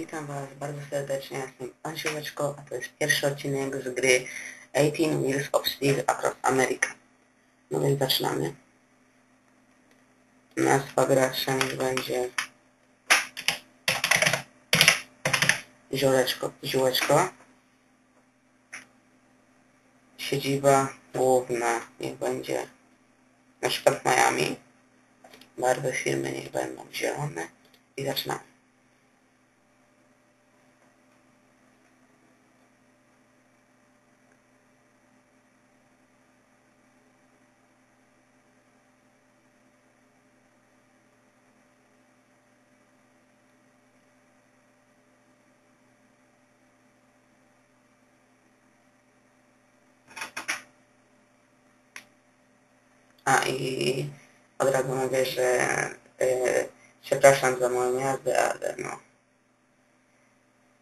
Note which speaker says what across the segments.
Speaker 1: witam Was bardzo serdecznie, jestem Pan a to jest pierwszy odcinek z gry 18 Wheels of Steel Across America. No więc zaczynamy. Nazwa gracza będzie Zioleczko, Ziółeczko. Siedziba główna niech będzie na przykład Miami. Barwy firmy niech będą zielone i zaczynamy. A i od razu mówię, że e, przepraszam za moją jazdę, ale no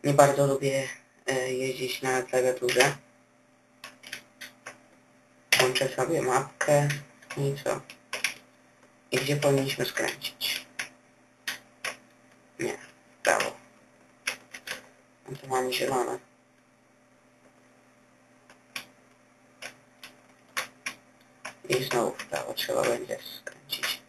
Speaker 1: nie bardzo lubię e, jeździć na klawiaturze. Włączę sobie mapkę i co? I gdzie powinniśmy skręcić? Nie, w prawo. No to mamy zielone. I znowu w prawo trzeba będzie skręcić.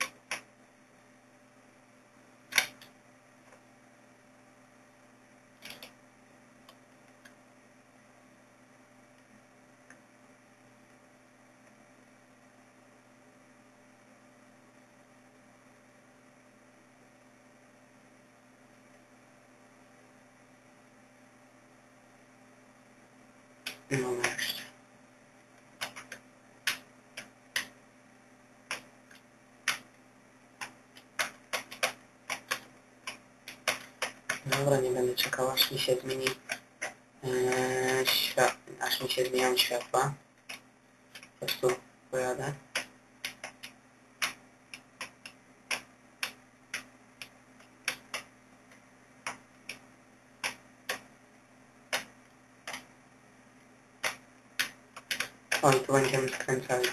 Speaker 1: No jeszcze. Dobra, nie będę czekał aż mi się zmieni ee, świat, aż mi się zmienią światła. Po prostu pojadę. O, tu będziemy skręcali.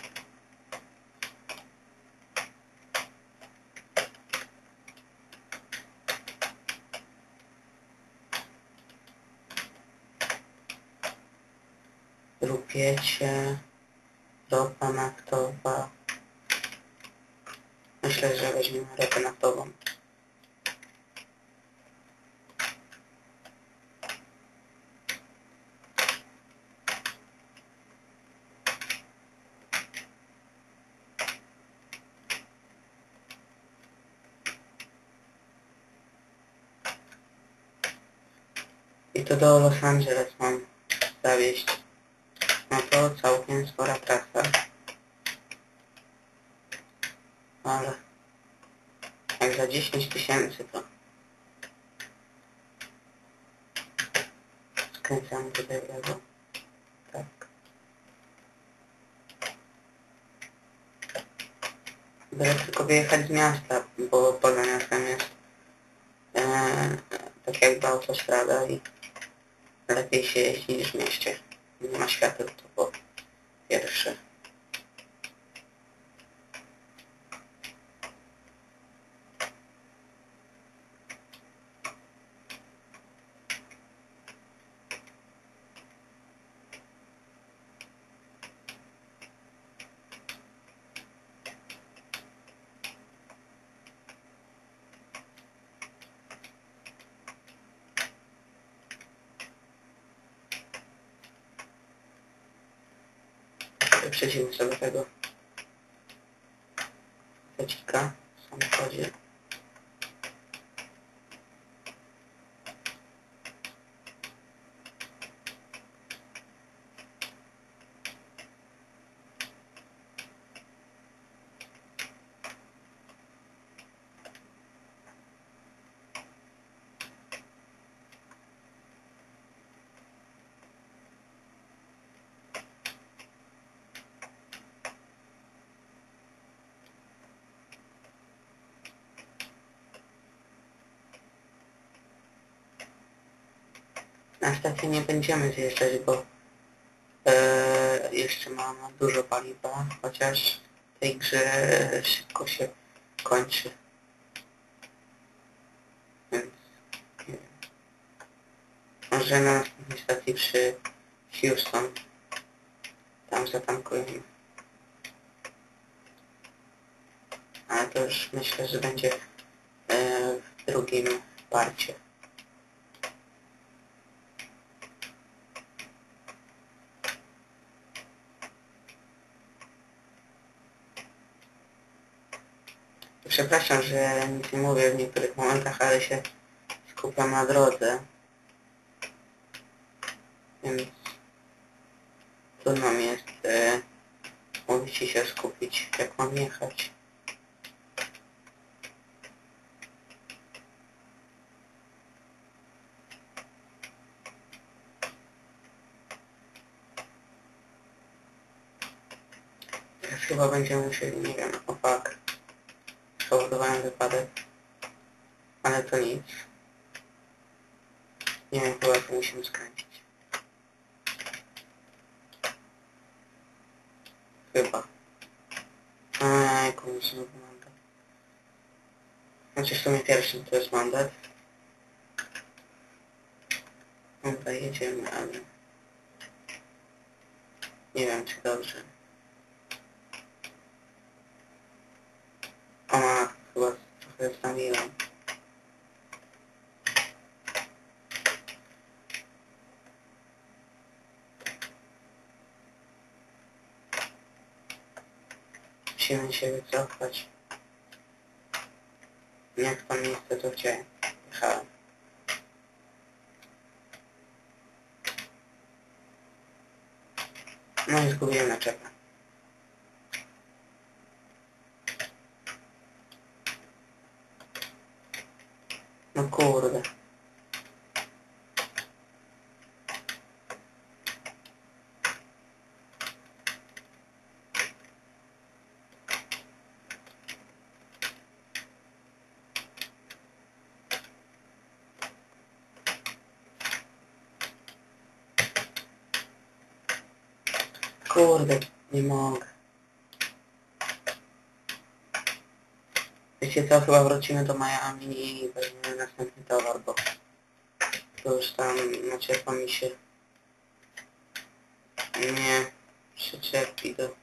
Speaker 1: Rupiecie, ropa naftowa. Myślę, że weźmiemy ropę naftową. I to do Los Angeles mam zawieźć. Całkiem spora trasa. Ale jak za 10 tysięcy to skręcamy tutaj w lewo. Tak. Byle tylko wyjechać z miasta, bo poza miastem jest e, tak jakby autostrada i lepiej się jeździ niż w mieście. Nie ma świateł, to po Это Эдерша. Przeciwmy sobie tego zacika w samochodzie. Na stację nie będziemy zjeżdżać, bo e, jeszcze mam dużo paliwa, chociaż w tej grze szybko się kończy. Więc nie. Może na następnej stacji przy Houston. Tam zatankujemy. Ale to już myślę, że będzie e, w drugim parcie. Przepraszam, że nic nie mówię w niektórych momentach, ale się skupiam na drodze. Więc trudno mi jest e, mówić i się skupić, jak mam jechać. Teraz chyba będziemy musieli, nie wiem, o fuck. Spowodowałem wypadek. Ale to nic. Nie wiem, chyba to musimy skręcić. Chyba. A jaką znowu mandat. Znaczy w sumie pierwszym to jest mandat. Dobra, jedziemy, ale... Nie wiem, czy dobrze. O, ma, zamiłem. Musimy się wycofać. Jak pan miejsce to chciałem. Jechałem. No i zgubiłem naczepę. No kurde. Kurde, nie Wiecie co, chyba wrócimy do Miami i weźmiemy następny towar, bo to już tam naciepa mi się nie przyczepi do...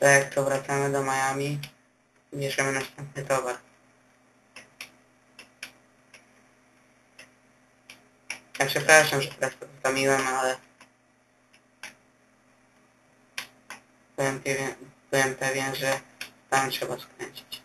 Speaker 1: Tak, to wracamy do Miami i bierzemy następny towar. Ja przepraszam, że teraz to zostawiłem, ale byłem pewien, byłem pewien, że tam trzeba skręcić.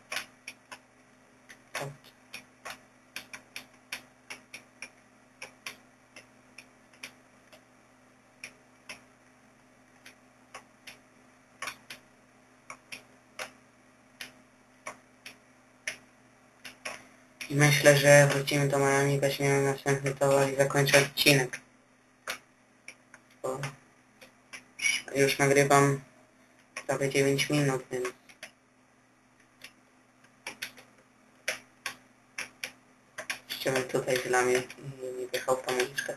Speaker 1: I myślę, że wrócimy do Miami, weźmiemy następny towar i zakończę odcinek. Bo już nagrywam prawie 9 minut, więc... Ściąłem tutaj z lamię i wjechał w tą uliczkę.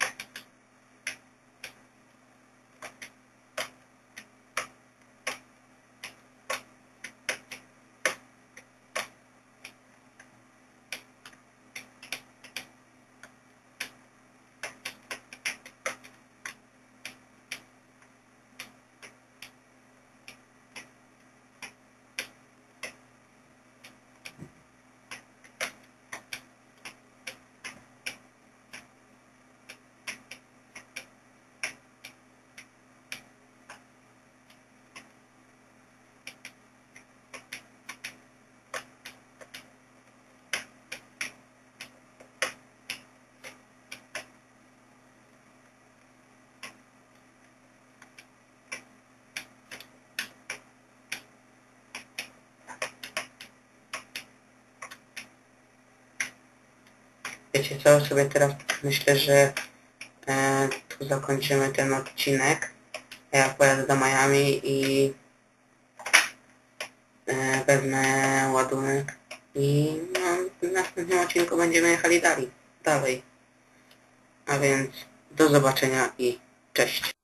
Speaker 1: Wiecie co, sobie teraz myślę, że e, tu zakończymy ten odcinek. Ja pojadę do Miami i e, wezmę ładunek i no, w następnym odcinku będziemy jechali dalej. dalej. A więc do zobaczenia i cześć.